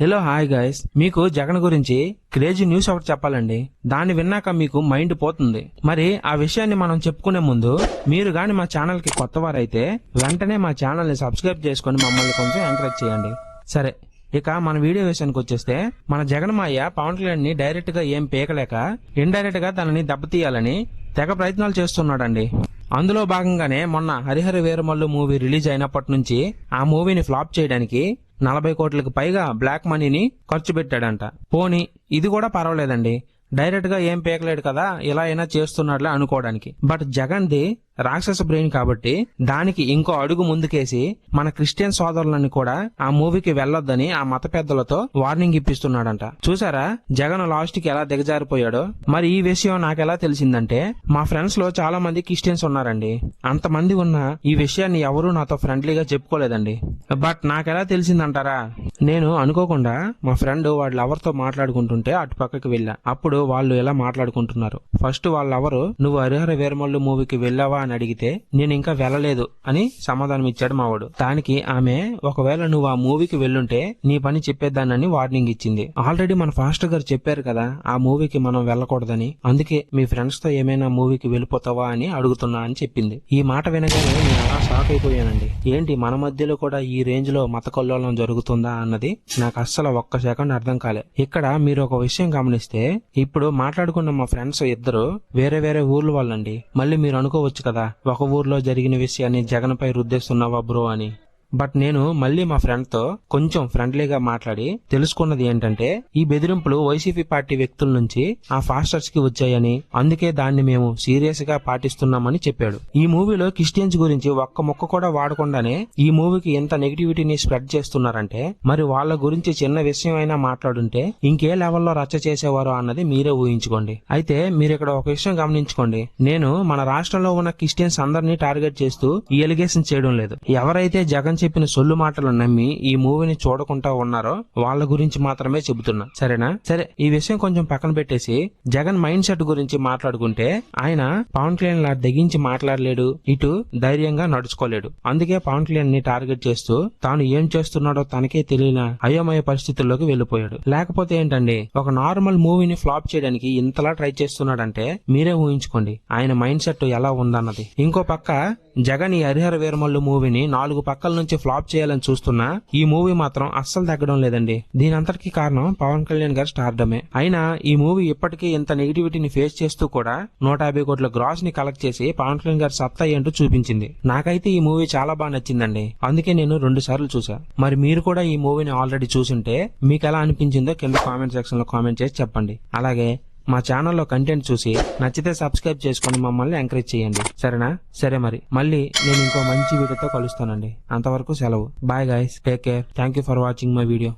Hello hi guys మీకు జగన్ గురించి crazy news ఒకటి చెప్పాలండి. దాన్ని విన్నాక మీకు మైండ్ పోతుంది. మరి ఆ విషయాన్ని మనం చెప్పుకునే ముందు మీరు గాని మా ఛానల్కి కొత్తవారైతే వెంటనే మా ఛానల్ని సబ్స్క్రైబ్ చేసుకొని మమ్మల్ని కొంచెం ఎంకరేజ్ చేయండి. సరే ఇక మన వీడియో విషయానికి వచ్చేస్తే మన జగన్మాయ పవన్ కళ్యాణ్ని డైరెక్ట్గా ఏం పీకలేక ఇండైరెక్ట్గా తనని దెబ్బతీయాలని తెగ ప్రయత్నాలు చేస్తున్నాడండి. అందులో భాగంగానే మొన్న హరిహర వీరమల్లు మూవీ రిలీజ్ అయినప్పటి నుంచి ఆ మూవీని ఫ్లాప్ చేయడానికి నలభై కోట్లకు పైగా బ్లాక్ మనీని ఖర్చు పెట్టాడంట. పోనీ ఇది కూడా పర్వాలేదండి. డైరెక్ట్గా ఏం పేకలేడు కదా ఇలా అయినా చేస్తున్నాడులే అనుకోవడానికి. బట్ జగన్ ది రాక్షస బ్రెయిన్ కాబట్టి దానికి ఇంకో అడుగు ముందుకేసి మన క్రిస్టియన్ సోదరులని కూడా ఆ మూవీకి వెళ్ళొద్దని ఆ మత పెద్దలతో వార్నింగ్ ఇప్పిస్తున్నాడంట. చూసారా? జగన్ లాస్ట్కి ఎలా దిగజారిపోయాడో? మరి ఈ విషయం నాకెలా తెలిసిందంటే మా ఫ్రెండ్స్లో చాలా మంది క్రిస్టియన్స్ ఉన్నారండి. అంతమంది ఉన్న ఈ విషయాన్ని ఎవరూ నాతో ఫ్రెండ్లీగా చెప్పుకోలేదండి. బట్ నాకెలా తెలిసిందంటారా? నేను అనుకోకుండా మా ఫ్రెండ్ వాళ్ళ ఎవరితో మాట్లాడుకుంటుంటే అటు పక్కకి వెళ్ళా. అప్పుడు వాళ్ళు ఎలా మాట్లాడుకుంటున్నారు? ఫస్ట్ వాళ్ళెవరు? నువ్వు హరిహర వీరమల్లు మూవీకి వెళ్ళావా అని అడిగితే నేను ఇంకా వెళ్ళలేదు అని సమాధానం ఇచ్చాడు మావాడు. దానికి ఆమె ఒకవేళ నువ్వు ఆ మూవీకి వెళ్ళుంటే నీ పని చెప్పేద్దానని వార్నింగ్ ఇచ్చింది. ఆల్రెడీ మన ఫాస్టర్ గారు చెప్పారు కదా ఆ మూవీకి మనం వెళ్ళకూడదని. అందుకే మీ ఫ్రెండ్స్తో ఏమైనా మూవీకి వెళ్ళిపోతావా అని అడుగుతున్నా అని చెప్పింది. ఈ మాట వినగానే నేను అలా షాక్ అయిపోయానండి. ఏంటి మన మధ్యలో కూడా ఈ రేంజ్లో మత కొల్లోలం జరుగుతుందా అన్నది నాకు అస్సలు ఒక్క సెకండ్ అర్థం కాలే. ఇక్కడ మీరు ఒక విషయం గమనిస్తే ఇప్పుడు మాట్లాడుకున్న మా ఫ్రెండ్స్ ఇద్దరు వేరే వేరే ఊర్ల వాళ్ళండి. మళ్ళీ మీరు అనుకోవచ్చు కదా ఒక ఊర్లో జరిగిన విషయాన్ని జగన్ పై రుద్దేస్తున్నావా బ్రో అని. బట్ నేను మళ్ళీ మా ఫ్రెండ్తో కొంచెం ఫ్రెండ్లీగా మాట్లాడి తెలుసుకున్నది ఏంటంటే ఈ బెదిరింపులు వైసీపీ పార్టీ వ్యక్తుల నుంచి ఆ ఫాస్టర్స్కి వచ్చాయని అందుకే దాన్ని మేము సీరియస్గా పాటిస్తున్నామని చెప్పాడు. ఈ మూవీలో క్రిస్టియన్స్ గురించి ఒక్క మొక్క కూడా వాడకుండానే ఈ మూవీకి ఎంత నెగిటివిటీని స్ప్రెడ్ చేస్తున్నారంటే మరి వాళ్ళ గురించి చిన్న విషయం అయినా మాట్లాడుంటే ఇంకే లెవెల్లో రచ్చ చేసేవారు అన్నది మీరే ఊహించుకోండి. అయితే మీరు ఇక్కడ ఒక విషయం గమనించుకోండి. నేను మన రాష్ట్రంలో ఉన్న క్రిస్టియన్స్ అందరినీ టార్గెట్ చేస్తూ ఈ ఎలిగేషన్ చేయడం లేదు. ఎవరైతే జగన్ చెప్పిన సొల్లు మాటలు నమ్మి ఈ మూవీని చూడకుండా ఉన్నారో వాళ్ళ గురించి మాత్రమే చెబుతున్నా. సరేనా? సరే ఈ విషయం కొంచెం పక్కన పెట్టేసి జగన్ మైండ్ సెట్ గురించి మాట్లాడుకుంటే ఆయన పవన్ కళ్యాణ్ లా తెగించి మాట్లాడలేడు ఇటు ధైర్యంగా నడుచుకోలేడు. అందుకే పవన్ కళ్యాణ్ని టార్గెట్ చేస్తూ తాను ఏం చేస్తున్నాడో తనకే తెలియని అయోమయ పరిస్థితుల్లోకి వెళ్ళిపోయాడు లేకపోతే ఏంటండి? ఒక నార్మల్ మూవీని ఫ్లాప్ చేయడానికి ఇంతలా ట్రై చేస్తున్నాడంటే మీరే ఊహించుకోండి ఆయన మైండ్ సెట్ ఎలా ఉందన్నది. ఇంకో పక్క జగన్ ఈ హరిహర వీరమల్లు మూవీని నాలుగు పక్కల నుంచి ఫ్లాప్ చేయాలని చూస్తున్నా ఈ మూవీ మాత్రం అస్సలు తగ్గడం లేదండి. దీని అంతటికి కారణం పవన్ కళ్యాణ్ గారి స్టార్డమే. అయినా ఈ మూవీ ఇప్పటికీ ఇంత నెగిటివిటీని ఫేస్ చేస్తూ కూడా నూట యాభై కోట్ల గ్రాస్ని కలెక్ట్ చేసి పవన్ కళ్యాణ్ గారి సత్తా ఏంటో చూపించింది. నాకైతే ఈ మూవీ చాలా బాగా నచ్చిందండి. అందుకే నేను రెండు సార్లు చూసా. మరి మీరు కూడా ఈ మూవీని ఆల్రెడీ చూసుంటే మీకు ఎలా అనిపించిందో కింద కామెంట్ సెక్షన్లో కామెంట్ చేసి చెప్పండి. అలాగే మా ఛానల్లో కంటెంట్ చూసి నచ్చితే సబ్స్క్రైబ్ చేసుకుని మమ్మల్ని ఎంకరేజ్ చేయండి. సరేనా? సరే మరి. మళ్ళీ నేను ఇంకో మంచి వీడియోతో కలుస్తానండి. అంతవరకు సెలవు. Bye guys take care thank you for watching my video